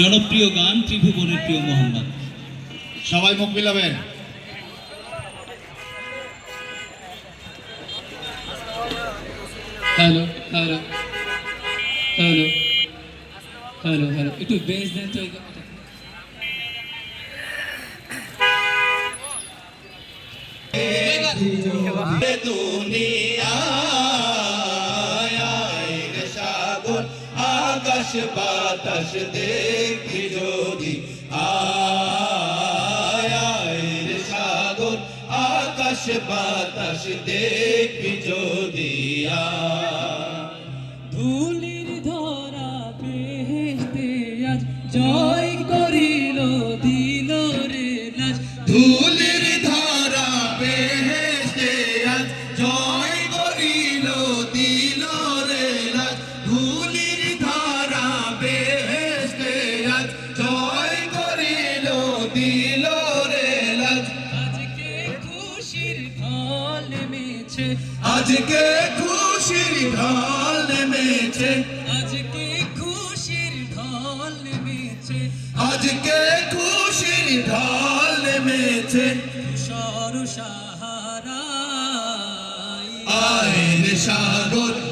জনপ্রিয় গান ত্রিভুবনের প্রিয় মোহাম্মদ। সবাই মুখ মিলাবেন। Hello hello hello hello hello. একটু বেস দেন তো এই বাতাস দেখি যদি আয় রে সাগর আকাশ বাতাস দেখি যদি ধুলির ধরা বেহেশতে আজ জয় করিল দিল রে লাজ ধারা বেহেশতে আজ জয় করিল দিল রে লাজ। আজকে খুশির ঢল নেমেছে। আজকে খুশির ঢল নেমেছে। আজকে খুশির ঢল নেমেছে। আজকে খুশির ঢল নেমেছে। সর সাহারা আইন সাগর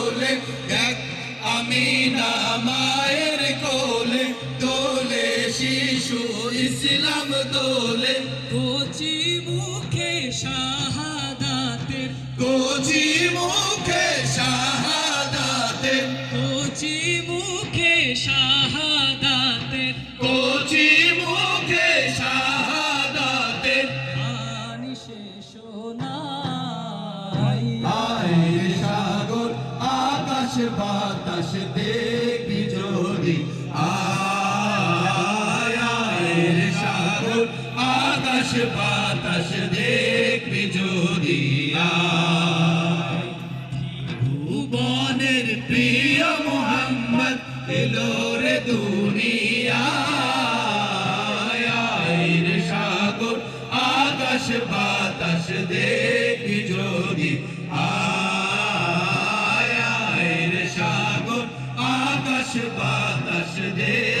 শিশু ইসলাম দোলে। কচি মুখে শাহাদাতের কোচি মুখে শাহাদাতে কচি মুখে শাহাদাতের কোচি মুখে শাহাদাতে আনি শেষ নাই। আয় সাগর আকাশ বাতাস দেখি সাগর আকাশ বাতাস দেখবি যদি ভুবনের প্রিয় মোহাম্মদ এলো রে দুনিয়ায়। সাগর, আকাশ বাতাস দেখি যদি আয়। সাগর, আকাশ বাতাস দেখি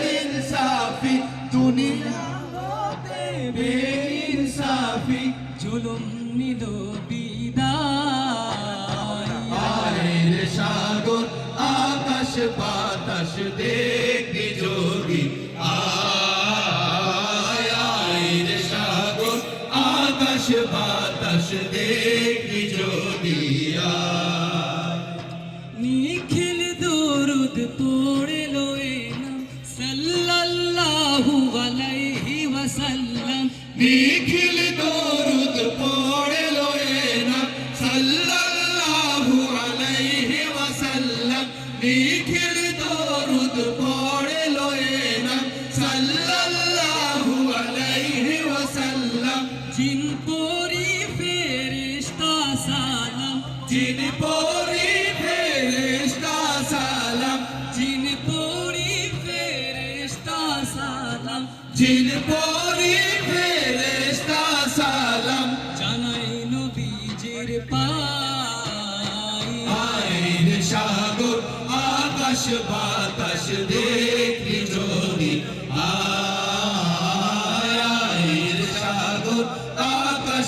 নিল বিদায়। আয়ের সাগর আকাশ বাতাস দেখি যোগী। আয় আয়ের সাগর আকাশ বাতাস দেখি যোগী। নিখিল দরুদ পড়ল এলাম সাল্লাল্লাহু আলাইহি ওয়াসাল্লাম। নিখিল জিন পরি ফেরেশতা সালাম। জিন পরি ফেরেশতা সালাম। জিন পরি ফেরেশতা সালাম। জিন পরি ফেরেশতা সালাম। জানাই নবীজির পাই আইন সাগর আকাশ বাতাস দেখি